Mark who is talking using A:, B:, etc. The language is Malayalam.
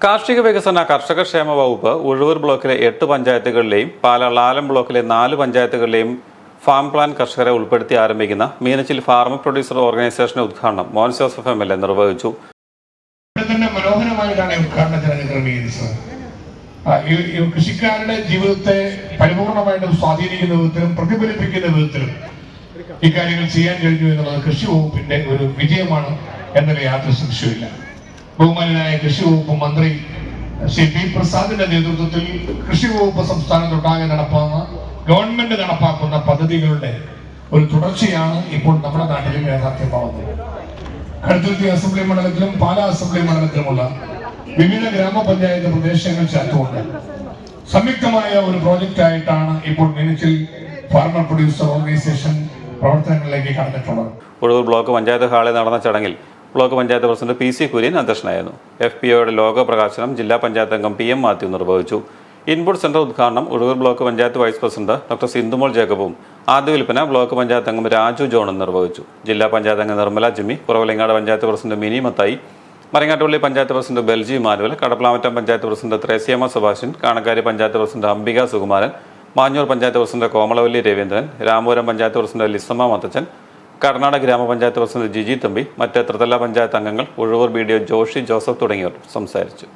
A: കാർഷിക വികസന കർഷക ക്ഷേമ വകുപ്പ് ഉഴുവൂർ ബ്ലോക്കിലെ എട്ട് പഞ്ചായത്തുകളിലെയും പാല ബ്ലോക്കിലെ നാല് പഞ്ചായത്തുകളിലെയും ഫാം പ്ലാൻ കർഷകരെ ഉൾപ്പെടുത്തി ആരംഭിക്കുന്ന മീനച്ചിൽ ഫാർമർ പ്രൊഡ്യൂസർ ഓർഗനൈസേഷന്റെ ഉദ്ഘാടനം Mohan Joseph M L A നിർവഹിച്ചു.
B: കൃഷിക്കാരുടെ ജീവിതത്തെ പരിപൂർണമായിട്ടും സ്വാധീനിക്കുന്ന വിധത്തിലും പ്രതിഫലിപ്പിക്കുന്ന വിധത്തിലും ഇക്കാര്യങ്ങൾ ചെയ്യാൻ കഴിഞ്ഞു എന്നുള്ളത് കൃഷി വകുപ്പിന്റെ ഒരു വിജയമാണ് എന്നതിൽ യാതൊരു സംശയമില്ല ബഹുമാനായ കൃഷി വകുപ്പ് മന്ത്രി ശ്രീ പി പ്രസാദിന്റെ നേതൃത്വത്തിൽ കൃഷി വകുപ്പ് സംസ്ഥാനത്തൊട്ടാകെ നടപ്പാക്കുന്ന ഗവൺമെന്റ് നടപ്പാക്കുന്ന പദ്ധതികളുടെ ഒരു തുടർച്ചയാണ് ഇപ്പോൾ നമ്മുടെ നാട്ടിലും യാഥാർത്ഥ്യമാവുന്നത്. കടുത്തുരുത്തി അസംബ്ലി മണ്ഡലത്തിലും പാലാ അസംബ്ലി മണ്ഡലത്തിലുമുള്ള വിവിധ ഗ്രാമപഞ്ചായത്ത് പ്രദേശങ്ങൾ ചേർത്തുകൊണ്ട് സംയുക്തമായ ഒരു പ്രോജക്റ്റ് ആയിട്ടാണ് ഇപ്പോൾ മിനിച്ചിൽ ഫാർമർ പ്രൊഡ്യൂസർ ഓർഗനൈസേഷൻ പ്രവർത്തനങ്ങളിലേക്ക് കടന്നിട്ടുള്ളത്.
A: ഉഴവൂർ ബ്ലോക്ക് പഞ്ചായത്ത് ഹാളിൽ നടന്ന ചടങ്ങിൽ block panchayat president P C Kurian അധ്യക്ഷനായിരുന്നു. എഫ് പി ഒയുടെ ലോഗോ പ്രകാശനം ജില്ലാ പഞ്ചായത്ത് അംഗം പി എം മാത്യു നിർവഹിച്ചു. ഇൻപുട്ട് സെന്റർ ഉദ്ഘാടനം Uzhoor block panchayat vice president doctor Sindhumol ജേക്കബും ആദ്യ വിൽപ്പന ബ്ലോക്ക് പഞ്ചായത്ത് അംഗം രാജു ജോണും നിർവഹിച്ചു. ജില്ലാ പഞ്ചായത്ത് അംഗം Nirmala Jimmy Kuravilangad panchayat president Mini Mathai Marangattupilly panchayat president Belji Manuel Kadaplamattom panchayat president Thresiamma Subhashan Kanakkary panchayat president Ambika Sukumaran Manjoor panchayat president Komalavalli Raveendran Ramapuram panchayat president Lissamma Mathachan Karnataka ഗ്രാമപഞ്ചായത്ത് പ്രസിഡന്റ് ജിജി തമ്പി മറ്റ് ത്രിതല പഞ്ചായത്ത് അംഗങ്ങൾ Uzhavoor B D O Joshy Joseph തുടങ്ങിയവർ സംസാരിച്ചു.